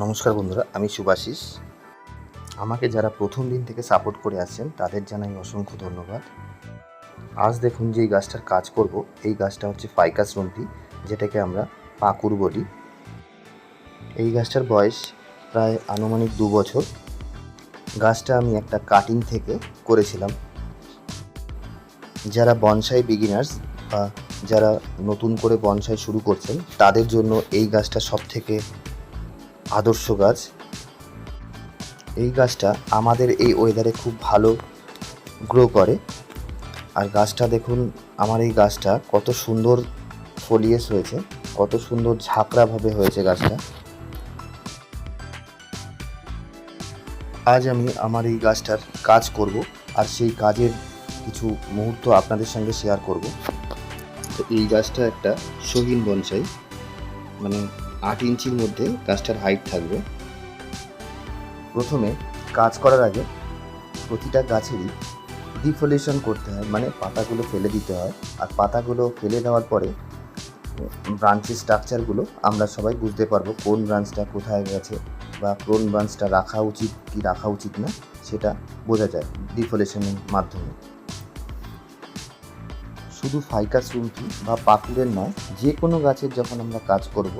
নমস্কার বন্ধুরা, আমি সুভাশিস আমাকে যারা প্রথম দিন থেকে সাপোর্ট করে আসছেন তাদের জানাই অসংখ্য ধন্যবাদ। আজ দেখুন যে এই গাছটার কাজ করব, এই গাছটা হচ্ছে ফাইকাস রুমটি, যেটাকে আমরা পাকুর বলি। এই গাছটার বয়স প্রায় আনুমানিক দু বছর। গাছটা আমি একটা কাটিং থেকে করেছিলাম। যারা বনসাই বিগিনার্স বা যারা নতুন করে বনসাই শুরু করছেন, তাদের জন্য এই গাছটা সব থেকে আদর্শ গাছ। এই গাছটা আমাদের এই ওয়েদারে খুব ভালো গ্রো করে। আর গাছটা দেখুন, আমার এই গাছটা কত সুন্দর ফলিয়েস হয়েছে, কত সুন্দর ঝাঁকড়াভাবে হয়েছে গাছটা। আজ আমি আমার এই গাছটার কাজ করব, আর সেই কাজের কিছু মুহূর্ত আপনাদের সঙ্গে শেয়ার করব। তো এই গাছটা একটা শহীন বনসাই মানে আট ইঞ্চির মধ্যে গাছটার হাইট থাকবে। প্রথমে কাজ করার আগে প্রতিটা গাছেরই ডিফলেশন করতে হয় মানে পাতাগুলো ফেলে দিতে হয়। আর পাতাগুলো ফেলে দেওয়ার পরে ব্রাঞ্চের স্ট্রাকচারগুলো আমরা সবাই বুঝতে পারব কোন ব্রাঞ্চটা কোথায় গেছে বা কোন ব্রাঞ্চটা রাখা উচিত কি রাখা উচিত না, সেটা বোঝা যায় ডিফলেশনের মাধ্যমে। শুধু ফাইকাস রুমটি বা পাকুড়ের নয়, যে কোনো গাছের যখন আমরা কাজ করব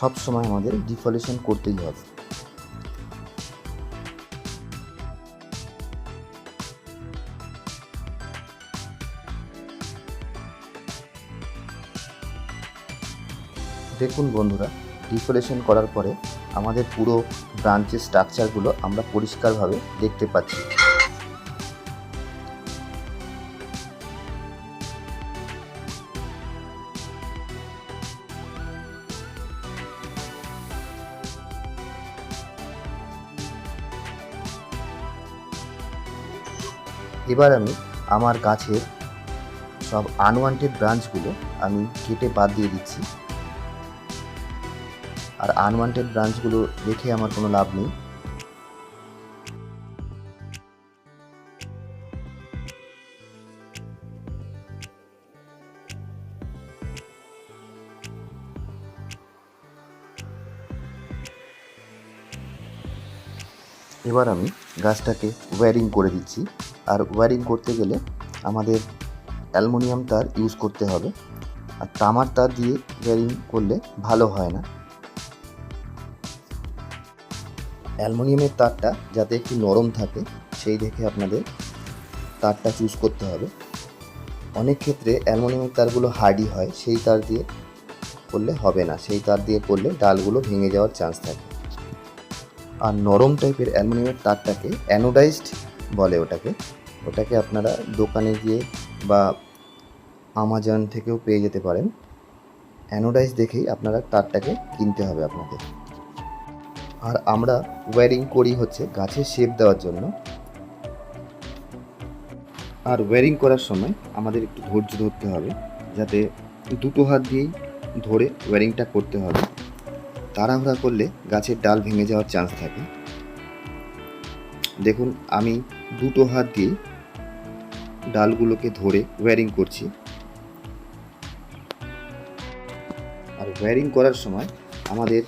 সব সময় আমাদের ডিফলেশন করতেই হবে। দেখুন বন্ধুরা, ডিফলেশন করার পরে আমাদের পুরো ব্রাঞ্চের স্ট্রাকচারগুলো আমরা পরিষ্কারভাবে দেখতে পাচ্ছি। এবার আমি আমার গাছের সব আনওয়ান্টেড ব্রাঞ্চগুলো আমি কেটে বাদ দিয়ে দিচ্ছি। আর আনওয়ান্টেড ব্রাঞ্চগুলো রেখে আমার কোনো লাভ নেই। এবার আমি গাছটাকে ওয়্যারিং করে দিচ্ছি। আর ওয়্যারিং করতে গেলে আমাদের অ্যালুমিনিয়াম তার ইউজ করতে হবে। আর তামার তার দিয়ে ওয়্যারিং করলে ভালো হয় না। অ্যালুমিনিয়ামের তারটা যাতে একটু নরম থাকে, সেই দেখে আপনাদের তারটা চুজ করতে হবে। অনেক ক্ষেত্রে অ্যালুমিনিয়ামের তারগুলো হার্ডি হয়, সেই তার দিয়ে করলে হবে না। সেই তার দিয়ে করলে ডালগুলো ভেঙে যাওয়ার চান্স থাকে। আর নরম টাইপের অ্যালুমিনিয়ামের তারটাকে অ্যানোডাইজড বলে ওটাকে। ওটাকে আপনারা দোকানে গিয়ে বা আমাজন থেকেও পেয়ে যেতে পারেন। অ্যানোডাইজ দেখেই আপনারা তারটাকে কিনতে হবে আপনাকে। আর আমরা ওয়্যারিং করি হচ্ছে গাছের শেপ দেওয়ার জন্য। আর ওয়্যারিং করার সময় আমাদের একটু ধৈর্য ধরতে হবে, যাতে দুটো হাত দিয়েই ধরে ওয়্যারিংটা করতে হবে। তাড়াহুড়া করলে গাছের ডাল ভেঙে যাওয়ার চান্স থাকে। দেখুন, আমি দুটো হাত দিয়ে ডালগুলোকে ধরে ওয়্যারিং করছি। আর ওয়্যারিং করার সময় আমাদের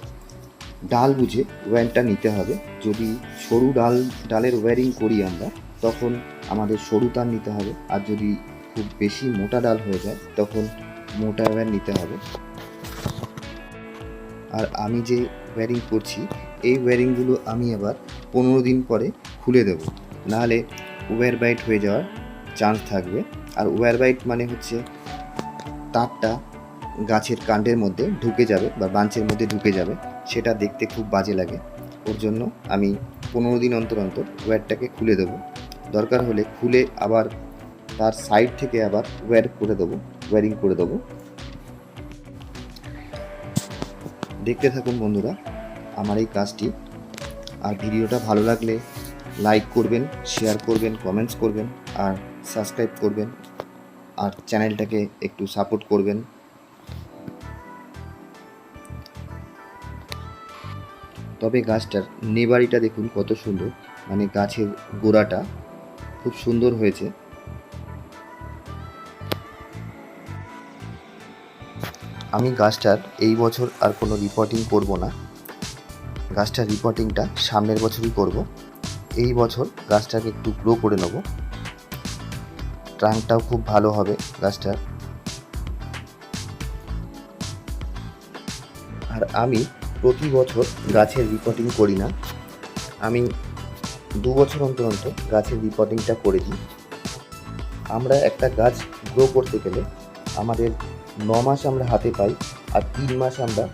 ডাল বুঝে ওয়্যারটা নিতে হবে। যদি সরু ডাল, ডালের ওয়্যারিং করি আমরা, তখন আমাদের সরু তার নিতে হবে। আর যদি খুব বেশি মোটা ডাল হয়ে যায়, তখন মোটা ওয়্যার নিতে হবে। আর আমি যে ওয়্যারিং করছি, এই ওয়্যারিংগুলো আমি আবার পনেরো দিন পরে খুলে দেবো। নাহলে ওয়্যার বাইট হয়ে যাওয়ার চান্স থাকবে। আর ওয়্যার বাইট মানে হচ্ছে তারটা গাছের কাণ্ডের মধ্যে ঢুকে যাবে বা বাঞ্চের মধ্যে ঢুকে যাবে, সেটা দেখতে খুব বাজে লাগে। ওর জন্য আমি পনেরো দিন অন্তর অন্তর ওয়্যারটাকে খুলে দেবো। দরকার হলে খুলে আবার তার সাইড থেকে আবার ওয়্যার করে দেবো ওয়্যারিং করে দেবো। দেখতে থাকুন বন্ধুরা, আমার এই কাজটি। আর ভিডিওটা ভালো লাগলে লাইক করবেন শেয়ার করবেন কমেন্টস করবেন। আর সাবস্ক্রাইব করবেন আর চ্যানেলটাকে একটু সাপোর্ট করবেন। তবে গাছটার নেবারিটা দেখুন কত সুন্দর মানে গাছের গোড়াটা খুব সুন্দর হয়েছে। আমি গাছটার এই বছর আর কোনো রিপোর্টিং করব না। গাছটার রিপোর্টিংটা সামনের বছরই করব। এই বছর গাছটাকে একটু গ্রো করে নেব। ট্রাঙ্কটাও খুব ভালো হবে গাছটার। আর আমি প্রতি বছর গাছের রিপোর্টিং করি না। আমি দু বছর অন্তর অন্তর গাছের রিপোর্টিংটা করে দিই। আমরা একটা গাছ গ্রো করতে গেলে আমাদের ন মাস আমরা হাতে পাই আর তিন মাস আমরা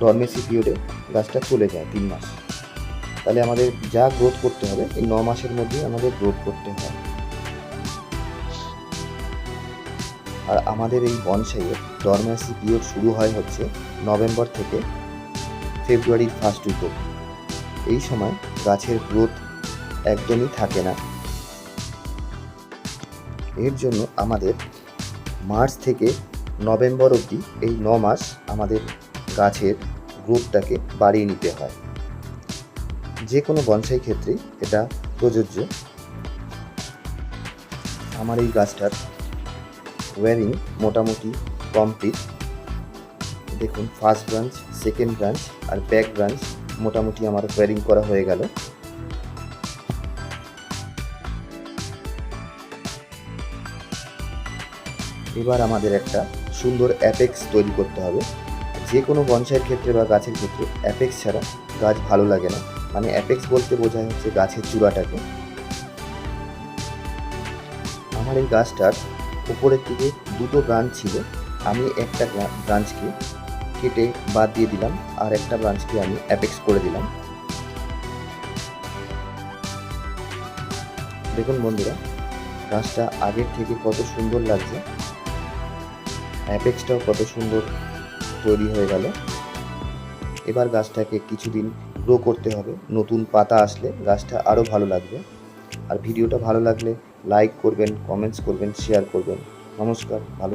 ডরমেসি পিরিয়ডে গাছটা চলে যায় তিন মাস। তাহলে আমাদের যা গ্রোথ করতে হবে, এই ন মাসের মধ্যেই আমাদের গ্রোথ করতে হয়। আর আমাদের এই বনসাইয়ের ডরমেসি পিরিয়ড শুরু হয় হচ্ছে নভেম্বর থেকে ফেব্রুয়ারির ফার্স্ট উইক অবধি। এই সময় গাছের গ্রোথ একদমই থাকে না। এর জন্য আমাদের মার্চ থেকে নভেম্বর অবধি এই ন মাস আমাদের গাছের গ্রোথটাকে বাড়িয়ে নিতে হয়। যে কোনো বনসাই ক্ষেত্রেই এটা প্রযোজ্য। আমার এই গাছটার ওয়ারিং মোটামুটি কমপ্লিট দেখুন ফার্স্ট ব্রাঞ্চ সেকেন্ড ব্রাঞ্চ আর ব্যাক ব্রাঞ্চ মোটামুটি আমার ওয়ারিং করা হয়ে গেল। এবার আমাদের একটা সুন্দর অ্যাপেক্স তৈরি করতে হবে। যে কোনো বনসাইয়ের ক্ষেত্রে বা গাছের ক্ষেত্রে অ্যাপেক্স ছাড়া গাছ ভালো লাগে না। মানে অ্যাপেক্স বলতে বোঝায় হচ্ছে গাছের চূড়াটাকে। আমার এই গাছটার উপরের দিকে দুটো ব্রাঞ্চ ছিল। আমি একটা ব্রাঞ্চকে কেটে বাদ দিয়ে দিলাম আর একটা ব্রাঞ্চকে আমি অ্যাপেক্স করে দিলাম। দেখুন বন্ধুরা গাছটা আগের থেকে কত সুন্দর লাগছে। অ্যাপেক্সটাও কত সুন্দর তৈরি হয়ে গেল। এবার গাছটাকে কিছুদিন গ্রো করতে হবে। নতুন পাতা আসলে গাছটা আরও ভালো লাগবে। আর ভিডিওটা ভালো লাগলে লাইক করবেন কমেন্টস করবেন শেয়ার করবেন। নমস্কার ভালো